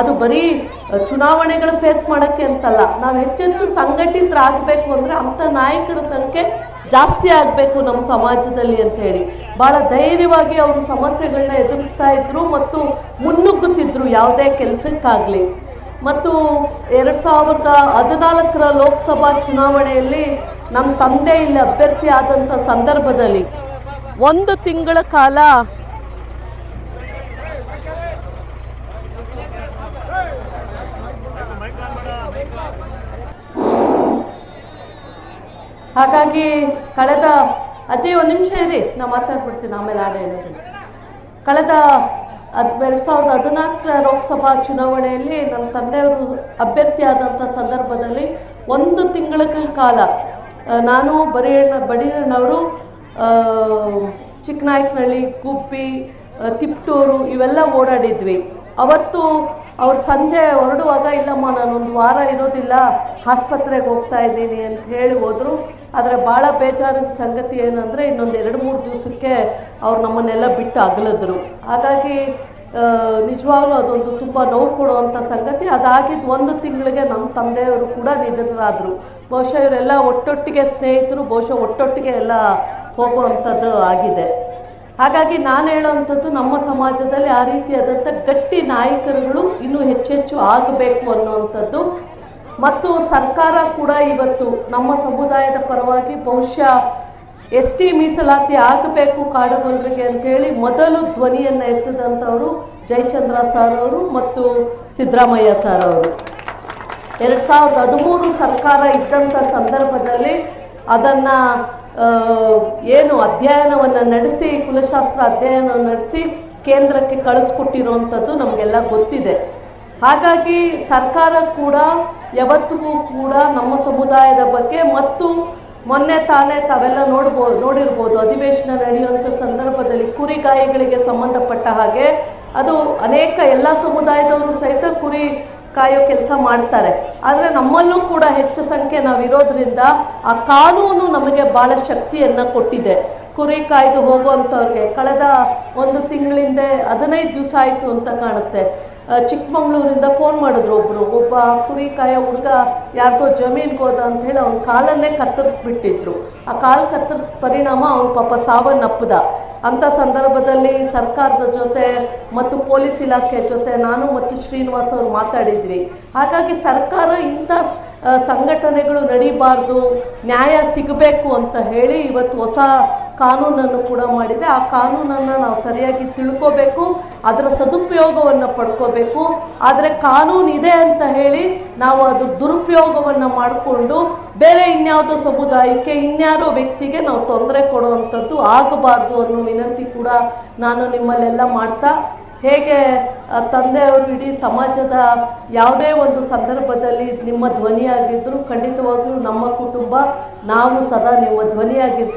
ಅದು ಬರೀ ಚುನಾವಣೆಗಳು ಫೇಸ್ ಮಾಡೋಕ್ಕೆ ಅಂತಲ್ಲ. ನಾವು ಹೆಚ್ಚೆಚ್ಚು ಸಂಘಟಿತರಾಗಬೇಕು ಅಂದರೆ ಅಂಥ ನಾಯಕರ ಸಂಖ್ಯೆ ಜಾಸ್ತಿ ಆಗಬೇಕು ನಮ್ಮ ಸಮಾಜದಲ್ಲಿ ಅಂತ ಹೇಳಿ. ಭಾಳ ಧೈರ್ಯವಾಗಿ ಅವರು ಸಮಸ್ಯೆಗಳನ್ನ ಎದುರಿಸ್ತಾ ಇದ್ರು ಮತ್ತು ಮುನ್ನುಗ್ಗುತ್ತಿದ್ರು ಯಾವುದೇ ಕೆಲಸಕ್ಕಾಗಲಿ. ಮತ್ತು ಎರಡು ಸಾವಿರದ ಹದಿನಾಲ್ಕರ ಲೋಕಸಭಾ ಚುನಾವಣೆಯಲ್ಲಿ ನಮ್ಮ ತಂದೆ ಇಲ್ಲಿ ಅಭ್ಯರ್ಥಿ ಆದಂಥ ಸಂದರ್ಭದಲ್ಲಿ ಒಂದು ತಿಂಗಳ ಕಾಲ ಹಾಗಾಗಿ ಕಳೆದ, ಅಜಯ್ ಒಂದು ನಿಮಿಷ ಇರಿ ನಾವು ಮಾತಾಡ್ಬಿಡ್ತೀನಿ, ಆಮೇಲೆ ಆಡ ಹೇಳೋದು. ಕಳೆದ ಹದ್ ಎರಡು ಸಾವಿರದ ಹದಿನಾಲ್ಕರ ಲೋಕಸಭಾ ಚುನಾವಣೆಯಲ್ಲಿ ನನ್ನ ತಂದೆಯವರು ಅಭ್ಯರ್ಥಿಯಾದಂಥ ಸಂದರ್ಭದಲ್ಲಿ ಒಂದು ತಿಂಗಳ ಕಾಲ ನಾನು ಬರಿಯಣ್ಣ ಬಡಿಯಣ್ಣವರು ಚಿಕ್ಕನಾಯಕನಹಳ್ಳಿ, ಗುಬ್ಬಿ ತಿಪ್ಟೂರು ಇವೆಲ್ಲ ಓಡಾಡಿದ್ವಿ. ಅವತ್ತು ಅವ್ರು ಸಂಜೆ ಹೊರಡುವಾಗ, ಇಲ್ಲಮ್ಮ, ನಾನೊಂದು ವಾರ ಇರೋದಿಲ್ಲ, ಆಸ್ಪತ್ರೆಗೆ ಹೋಗ್ತಾ ಇದ್ದೀನಿ ಅಂತ ಹೇಳಿ ಹೋದರು. ಆದರೆ ಭಾಳ ಬೇಜಾರಿನ ಸಂಗತಿ ಏನಂದರೆ, ಇನ್ನೊಂದು ಎರಡು ಮೂರು ದಿವಸಕ್ಕೆ ಅವ್ರು ನಮ್ಮನ್ನೆಲ್ಲ ಬಿಟ್ಟು ಅಗಲಿದ್ರು. ಹಾಗಾಗಿ ನಿಜವಾಗ್ಲೂ ಅದೊಂದು ತುಂಬ ನೋವು ಕೊಡುವಂಥ ಸಂಗತಿ. ಅದಾಗಿದ್ದು ಒಂದು ತಿಂಗಳಿಗೆ ನಮ್ಮ ತಂದೆಯವರು ಕೂಡ ನಿಧನರಾದರು. ಬಹುಶಃ ಇವರೆಲ್ಲ ಒಟ್ಟೊಟ್ಟಿಗೆ ಸ್ನೇಹಿತರು, ಬಹುಶಃ ಒಟ್ಟೊಟ್ಟಿಗೆ ಎಲ್ಲ ಹೋಗುವಂಥದ್ದು ಆಗಿದೆ. ಹಾಗಾಗಿ ನಾನು ಹೇಳೋವಂಥದ್ದು ನಮ್ಮ ಸಮಾಜದಲ್ಲಿ ಆ ರೀತಿಯಾದಂಥ ಗಟ್ಟಿ ನಾಯಕರುಗಳು ಇನ್ನೂ ಹೆಚ್ಚೆಚ್ಚು ಆಗಬೇಕು ಅನ್ನುವಂಥದ್ದು. ಮತ್ತು ಸರ್ಕಾರ ಕೂಡ ಇವತ್ತು ನಮ್ಮ ಸಮುದಾಯದ ಪರವಾಗಿ ಬಹುಶಃ ಎಸ್ ಟಿ ಮೀಸಲಾತಿ ಆಗಬೇಕು ಕಾಡುಗೊಲ್ಲರಿಗೆ ಅಂತೇಳಿ ಮೊದಲು ಧ್ವನಿಯನ್ನು ಎತ್ತಿದಂಥವರು ಜಯಚಂದ್ರ ಸರ್ ಅವರು ಮತ್ತು ಸಿದ್ದರಾಮಯ್ಯ ಸರ್ ಅವರು. ಎರಡು ಸಾವಿರದ ಹದಿಮೂರು ಸರ್ಕಾರ ಇದ್ದಂಥ ಸಂದರ್ಭದಲ್ಲಿ ಅದನ್ನು ಏನು ಅಧ್ಯಯನವನ್ನು ನಡೆಸಿ, ಕುಲಶಾಸ್ತ್ರ ಅಧ್ಯಯನವನ್ನು ನಡೆಸಿ ಕೇಂದ್ರಕ್ಕೆ ಕಳಿಸ್ಕೊಟ್ಟಿರುವಂಥದ್ದು ನಮಗೆಲ್ಲ ಗೊತ್ತಿದೆ. ಹಾಗಾಗಿ ಸರ್ಕಾರ ಕೂಡ, ಯಾವತ್ತಿಗೂ ಕೂಡ ನಮ್ಮ ಸಮುದಾಯದ ಬಗ್ಗೆ ಮತ್ತು ಮೊನ್ನೆ ತಾನೇ ತಾವೆಲ್ಲ ನೋಡ್ಬೋದು ನೋಡಿರ್ಬೋದು, ಅಧಿವೇಶನ ನಡೆಯುವಂಥ ಸಂದರ್ಭದಲ್ಲಿ ಕುರಿಗಾಯಿಗಳಿಗೆ ಸಂಬಂಧಪಟ್ಟ ಹಾಗೆ, ಅದು ಅನೇಕ ಎಲ್ಲ ಸಮುದಾಯದವರು ಸಹಿತ ಕುರಿ ಕಾಯೋ ಕೆಲಸ ಮಾಡ್ತಾರೆ. ಆದರೆ ನಮ್ಮಲ್ಲೂ ಕೂಡ ಹೆಚ್ಚು ಸಂಖ್ಯೆ ನಾವು ಇರೋದ್ರಿಂದ ಆ ಕಾನೂನು ನಮಗೆ ಭಾಳ ಶಕ್ತಿಯನ್ನು ಕೊಟ್ಟಿದೆ. ಕುರಿ ಕಾಯ್ದು ಹೋಗುವಂಥವ್ರಿಗೆ ಕಳೆದ ಒಂದು ತಿಂಗಳಿಂದ ಹದಿನೈದು ದಿವಸ ಆಯಿತು ಅಂತ ಕಾಣುತ್ತೆ. ಚಿಕ್ಕಮಂಗ್ಳೂರಿಂದ ಫೋನ್ ಮಾಡಿದ್ರು ಒಬ್ಬರು ಒಬ್ಬ ಕುರಿ ಕಾಯೋ ಹುಡುಗ ಯಾರಿಗೋ ಜಮೀನ್ಗೆ ಹೋದ ಅಂತ ಹೇಳಿ ಅವ್ನ ಕಾಲನ್ನೇ ಕತ್ತರಿಸ್ಬಿಟ್ಟಿದ್ರು. ಆ ಕಾಲು ಕತ್ತರಿಸ್ ಪರಿಣಾಮ ಅವ್ನ ಪಾಪ ಸಾವನ್ನಪ್ಪದ. ಅಂಥ ಸಂದರ್ಭದಲ್ಲಿ ಸರ್ಕಾರದ ಜೊತೆ ಮತ್ತು ಪೊಲೀಸ್ ಇಲಾಖೆ ಜೊತೆ ನಾನು ಮತ್ತು ಶ್ರೀನಿವಾಸ್ ಅವರು ಮಾತಾಡಿದ್ವಿ. ಹಾಗಾಗಿ ಸರ್ಕಾರ ಇಂಥ ಸಂಘಟನೆಗಳು ನಡೀಬಾರ್ದು, ನ್ಯಾಯ ಸಿಗಬೇಕು ಅಂತ ಹೇಳಿ ಇವತ್ತು ಹೊಸ ಕಾನೂನನ್ನು ಕೂಡ ಮಾಡಿದೆ. ಆ ಕಾನೂನನ್ನು ನಾವು ಸರಿಯಾಗಿ ತಿಳ್ಕೋಬೇಕು, ಅದರ ಸದುಪಯೋಗವನ್ನು ಪಡ್ಕೋಬೇಕು. ಆದರೆ ಕಾನೂನು ಇದೆ ಅಂತ ಹೇಳಿ ನಾವು ಅದು ದುರುಪಯೋಗವನ್ನು ಮಾಡಿಕೊಂಡು ಬೇರೆ ಇನ್ಯಾವುದೋ ಸಮುದಾಯಕ್ಕೆ ಇನ್ಯಾರೋ ವ್ಯಕ್ತಿಗೆ ನಾವು ತೊಂದರೆ ಕೊಡುವಂಥದ್ದು ಆಗಬಾರ್ದು ಅನ್ನೋ ವಿನಂತಿ ಕೂಡ ನಾನು ನಿಮ್ಮಲ್ಲೆಲ್ಲ ಮಾಡ್ತಾ, ಹೇಗೆ ತಂದೆಯವರು ಇಡೀ ಸಮಾಜದ ಯಾವುದೇ ಒಂದು ಸಂದರ್ಭದಲ್ಲಿ ನಿಮ್ಮ ಧ್ವನಿಯಾಗಿದ್ದರೂ ಖಂಡಿತವಾಗ್ಲೂ ನಮ್ಮ ಕುಟುಂಬ, ನಾವು ಸದಾ ನಿಮ್ಮ ಧ್ವನಿಯಾಗಿರ್ತೇವೆ.